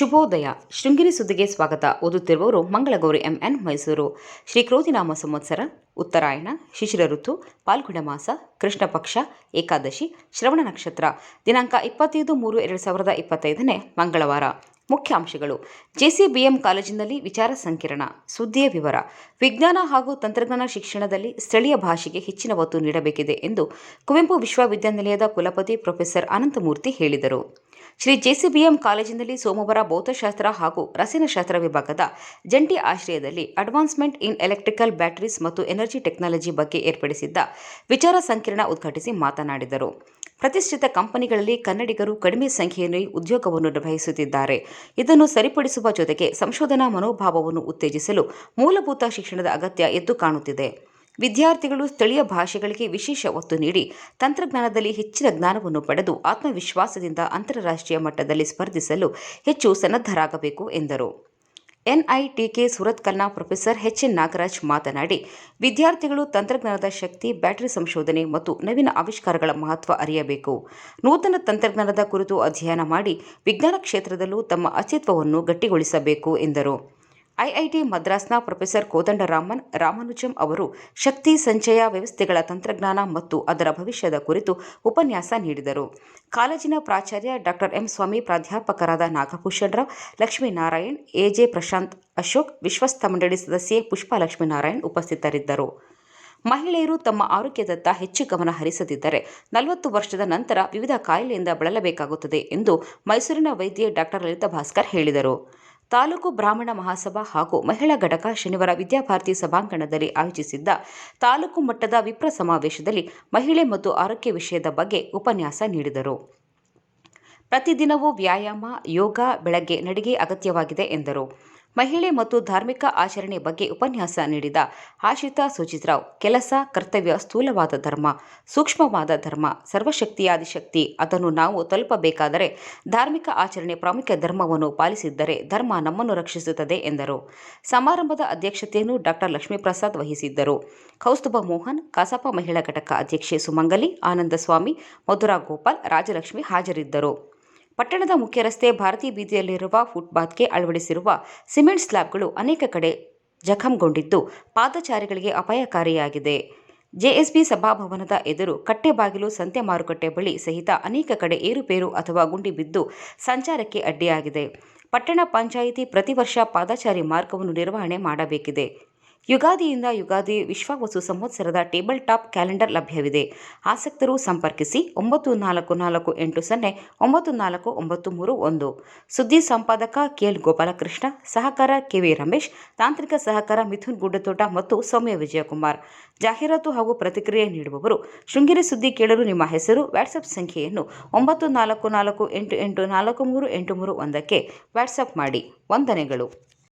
ಶುಭೋದಯ. ಶೃಂಗೇರಿ ಸುದ್ದಿಗೆ ಸ್ವಾಗತ. ಓದುತ್ತಿರುವವರು ಮಂಗಳಗೌರಿ ಎಂಎನ್ ಮೈಸೂರು. ಶ್ರೀ ಕ್ರೋಧಿನಾಮ ಸಂವತ್ಸರ ಉತ್ತರಾಯಣ, ಶಿಶಿರ ಋತು ಪಾಲ್ಗುಣ ಮಾಸ, ಕೃಷ್ಣ ಪಕ್ಷ, ಏಕಾದಶಿ, ಶ್ರವಣ ನಕ್ಷತ್ರ. ದಿನಾಂಕ ಇಪ್ಪತ್ತೈದು ಮೂರು ಎರಡು ಸಾವಿರದ ಇಪ್ಪತ್ತೈದನೇ ಮಂಗಳವಾರ. ಮುಖ್ಯಾಂಶಗಳು. ಜೆಸಿಬಿಎಂ ಕಾಲೇಜಿನಲ್ಲಿ ವಿಚಾರ ಸಂಕಿರಣ. ಸುದ್ದಿಯ ವಿವರ. ವಿಜ್ಞಾನ ಹಾಗೂ ತಂತ್ರಜ್ಞಾನ ಶಿಕ್ಷಣದಲ್ಲಿ ಸ್ಥಳೀಯ ಭಾಷೆಗೆ ಹೆಚ್ಚಿನ ಒತ್ತು ನೀಡಬೇಕಿದೆ ಎಂದು ಕುವೆಂಪು ವಿಶ್ವವಿದ್ಯಾನಿಲಯದ ಕುಲಪತಿ ಪ್ರೊಫೆಸರ್ ಅನಂತಮೂರ್ತಿ ಹೇಳಿದರು. ಶ್ರೀ ಜೆಸಿಬಿಎಂ ಕಾಲೇಜಿನಲ್ಲಿ ಸೋಮವಾರ ಭೌತಶಾಸ್ತ್ರ ಹಾಗೂ ರಸಾಯನಶಾಸ್ತ್ರ ವಿಭಾಗದ ಜಂಟಿ ಆಶ್ರಯದಲ್ಲಿ ಅಡ್ವಾನ್ಸ್ಮೆಂಟ್ ಇನ್ ಎಲೆಕ್ಟ್ರಿಕಲ್ ಬ್ಯಾಟರೀಸ್ ಮತ್ತು ಎನರ್ಜಿ ಟೆಕ್ನಾಲಜಿ ಬಗ್ಗೆ ಏರ್ಪಡಿಸಿದ್ದ ವಿಚಾರ ಸಂಕಿರಣ ಉದ್ಘಾಟಿಸಿ ಮಾತನಾಡಿದರು. ಪ್ರತಿಷ್ಠಿತ ಕಂಪನಿಗಳಲ್ಲಿ ಕನ್ನಡಿಗರು ಕಡಿಮೆ ಸಂಖ್ಯೆಯಲ್ಲಿ ಉದ್ಯೋಗವನ್ನು ನಿರ್ವಹಿಸುತ್ತಿದ್ದಾರೆ. ಇದನ್ನು ಸರಿಪಡಿಸುವ ಜೊತೆಗೆ ಸಂಶೋಧನಾ ಮನೋಭಾವವನ್ನು ಉತ್ತೇಜಿಸಲು ಮೂಲಭೂತ ಶಿಕ್ಷಣದ ಅಗತ್ಯ ಎದ್ದು ಕಾಣುತ್ತಿದೆ. ವಿದ್ಯಾರ್ಥಿಗಳು ಸ್ಥಳೀಯ ಭಾಷೆಗಳಿಗೆ ವಿಶೇಷ ಒತ್ತು ನೀಡಿ ತಂತ್ರಜ್ಞಾನದಲ್ಲಿ ಹೆಚ್ಚಿನ ಜ್ಞಾನವನ್ನು ಪಡೆದು ಆತ್ಮವಿಶ್ವಾಸದಿಂದ ಅಂತಾರಾಷ್ಟ್ರೀಯ ಮಟ್ಟದಲ್ಲಿ ಸ್ಪರ್ಧಿಸಲು ಹೆಚ್ಚು ಸನ್ನದ್ಧರಾಗಬೇಕು ಎಂದರು. ಎನ್ಐಟಿಕೆ ಸುರತ್ಕಲ್ನ ಪ್ರೊಫೆಸರ್ ಎಚ್ ಎನ್ ನಾಗರಾಜ್ ಮಾತನಾಡಿ, ವಿದ್ಯಾರ್ಥಿಗಳು ತಂತ್ರಜ್ಞಾನದ ಶಕ್ತಿ, ಬ್ಯಾಟರಿ ಸಂಶೋಧನೆ ಮತ್ತು ನವೀನ ಆವಿಷ್ಕಾರಗಳ ಮಹತ್ವ ಅರಿಯಬೇಕು. ನೂತನ ತಂತ್ರಜ್ಞಾನದ ಕುರಿತು ಅಧ್ಯಯನ ಮಾಡಿ ವಿಜ್ಞಾನ ಕ್ಷೇತ್ರದಲ್ಲೂ ತಮ್ಮ ಅಸ್ತಿತ್ವವನ್ನು ಗಟ್ಟಿಗೊಳಿಸಬೇಕು ಎಂದರು. ಐಐಟಿ ಮದ್ರಾಸ್ನ ಪ್ರೊಫೆಸರ್ ಕೋದಂಡರಾಮನ್, ರಾಮಾನುಜಂ ಅವರು ಶಕ್ತಿ ಸಂಚಯ ವ್ಯವಸ್ಥೆಗಳ ತಂತ್ರಜ್ಞಾನ ಮತ್ತು ಅದರ ಭವಿಷ್ಯದ ಕುರಿತು ಉಪನ್ಯಾಸ ನೀಡಿದರು. ಕಾಲೇಜಿನ ಪ್ರಾಚಾರ್ಯ ಡಾಕ್ಟರ್ ಎಂ ಸ್ವಾಮಿ, ಪ್ರಾಧ್ಯಾಪಕರಾದ ನಾಗಭೂಷಣರಾವ್ ಲಕ್ಷ್ಮೀನಾರಾಯಣ್, ಎಜೆ ಪ್ರಶಾಂತ್ ಅಶೋಕ್, ವಿಶ್ವಸ್ಥ ಮಂಡಳಿ ಸದಸ್ಯೆ ಪುಷ್ಪಾ ಲಕ್ಷ್ಮೀನಾರಾಯಣ್ ಉಪಸ್ಥಿತರಿದ್ದರು. ಮಹಿಳೆಯರು ತಮ್ಮ ಆರೋಗ್ಯದತ್ತ ಹೆಚ್ಚು ಗಮನ ಹರಿಸದಿದ್ದರೆ ನಲವತ್ತು ವರ್ಷದ ನಂತರ ವಿವಿಧ ಕಾಯಿಲೆಯಿಂದ ಬಳಲಬೇಕಾಗುತ್ತದೆ ಎಂದು ಮೈಸೂರಿನ ವೈದ್ಯೆ ಡಾಕ್ಟರ್ ಲಲಿತಾ ಭಾಸ್ಕರ್ ಹೇಳಿದರು. ತಾಲೂಕು ಬ್ರಾಹ್ಮಣ ಮಹಾಸಭಾ ಹಾಗೂ ಮಹಿಳಾ ಘಟಕ ಶನಿವಾರ ವಿದ್ಯಾಭಾರತಿ ಸಭಾಂಗಣದಲ್ಲಿ ಆಯೋಜಿಸಿದ್ದ ತಾಲೂಕು ಮಟ್ಟದ ವಿಪ್ರ ಸಮಾವೇಶದಲ್ಲಿ ಮಹಿಳೆ ಮತ್ತು ಆರೋಗ್ಯ ವಿಷಯದ ಬಗ್ಗೆ ಉಪನ್ಯಾಸ ನೀಡಿದರು. ಪ್ರತಿದಿನವೂ ವ್ಯಾಯಾಮ, ಯೋಗ, ಬೆಳಗ್ಗೆ, ನಡಿಗೆ ಅಗತ್ಯವಾಗಿದೆ ಎಂದರು. ಮಹಿಳೆ ಮತ್ತು ಧಾರ್ಮಿಕ ಆಚರಣೆ ಬಗ್ಗೆ ಉಪನ್ಯಾಸ ನೀಡಿದ ಆಶಿತಾ ಸುಜಿತ್ರಾವ್ ಕೆಲಸ, ಕರ್ತವ್ಯ, ಸ್ಥೂಲವಾದ ಧರ್ಮ, ಸೂಕ್ಷ್ಮವಾದ ಧರ್ಮ, ಸರ್ವಶಕ್ತಿಯಾದಿಶಕ್ತಿ, ಅದನ್ನು ನಾವು ತಲುಪಬೇಕಾದರೆ ಧಾರ್ಮಿಕ ಆಚರಣೆ ಪ್ರಾಮುಖ್ಯ ಧರ್ಮವನ್ನು ಪಾಲಿಸಿದ್ದರೆ ಧರ್ಮ ನಮ್ಮನ್ನು ರಕ್ಷಿಸುತ್ತದೆ ಎಂದರು. ಸಮಾರಂಭದ ಅಧ್ಯಕ್ಷತೆಯನ್ನು ಡಾಕ್ಟರ್ ಲಕ್ಷ್ಮೀಪ್ರಸಾದ್ ವಹಿಸಿದ್ದರು. ಕೌಸ್ತುಭ ಮೋಹನ್, ಕಸಾಪ ಮಹಿಳಾ ಘಟಕ ಅಧ್ಯಕ್ಷೆ ಸುಮಂಗಲಿ, ಆನಂದಸ್ವಾಮಿ, ಮಧುರಾ ಗೋಪಾಲ್, ರಾಜಲಕ್ಷ್ಮಿ ಹಾಜರಿದ್ದರು. ಪಟ್ಟಣದ ಮುಖ್ಯ ರಸ್ತೆ ಭಾರತೀಯ ಬೀದಿಯಲ್ಲಿರುವ ಫುಟ್ಪಾತ್ಗೆ ಅಳವಡಿಸಿರುವ ಸಿಮೆಂಟ್ ಸ್ಲ್ಯಾಬ್ಗಳು ಅನೇಕ ಕಡೆ ಜಖಂಗೊಂಡಿದ್ದು ಪಾದಚಾರಿಗಳಿಗೆ ಅಪಾಯಕಾರಿಯಾಗಿದೆ. ಜೆಎಸ್ಬಿ ಸಭಾಭವನದ ಎದುರು ಕಟ್ಟೆಬಾಗಿಲು, ಸಂತೆ ಮಾರುಕಟ್ಟೆ ಬಳಿ ಸಹಿತ ಅನೇಕ ಕಡೆ ಏರುಪೇರು ಅಥವಾ ಗುಂಡಿ ಬಿದ್ದು ಸಂಚಾರಕ್ಕೆ ಅಡ್ಡಿಯಾಗಿದೆ. ಪಟ್ಟಣ ಪಂಚಾಯಿತಿ ಪ್ರತಿ ವರ್ಷ ಪಾದಚಾರಿ ಮಾರ್ಗವನ್ನು ನಿರ್ವಹಣೆ ಮಾಡಬೇಕಿದೆ. ಯುಗಾದಿಯಿಂದ ಯುಗಾದಿ ವಿಶ್ವವಸು ಸಂವತ್ಸರದ ಟೇಬಲ್ ಟಾಪ್ ಕ್ಯಾಲೆಂಡರ್ ಲಭ್ಯವಿದೆ. ಆಸಕ್ತರು ಸಂಪರ್ಕಿಸಿ ಒಂಬತ್ತು ನಾಲ್ಕು ನಾಲ್ಕು ಎಂಟು ಸೊನ್ನೆ, ಒಂಬತ್ತು ನಾಲ್ಕು ಒಂಬತ್ತು ಮೂರು ಒಂದು. ಸುದ್ದಿ ಸಂಪಾದಕ ಕೆಎಲ್ ಗೋಪಾಲಕೃಷ್ಣ, ಸಹಕಾರ ಕೆವಿ ರಮೇಶ್, ತಾಂತ್ರಿಕ ಸಹಕಾರ ಮಿಥುನ್ ಗುಡ್ಡತೋಟ ಮತ್ತು ಸೌಮ್ಯ ವಿಜಯಕುಮಾರ್. ಜಾಹೀರಾತು ಹಾಗೂ ಪ್ರತಿಕ್ರಿಯೆ ನೀಡುವವರು, ಶೃಂಗೇರಿ ಸುದ್ದಿ ಕೇಳಲು ನಿಮ್ಮ ಹೆಸರು, ವಾಟ್ಸಪ್ ಸಂಖ್ಯೆಯನ್ನು ಒಂಬತ್ತು ನಾಲ್ಕು ನಾಲ್ಕು ಎಂಟು ಎಂಟು ನಾಲ್ಕು ಮೂರು ಎಂಟು ಮೂರು ಒಂದಕ್ಕೆ ವಾಟ್ಸಪ್ ಮಾಡಿ. ವಂದನೆಗಳು.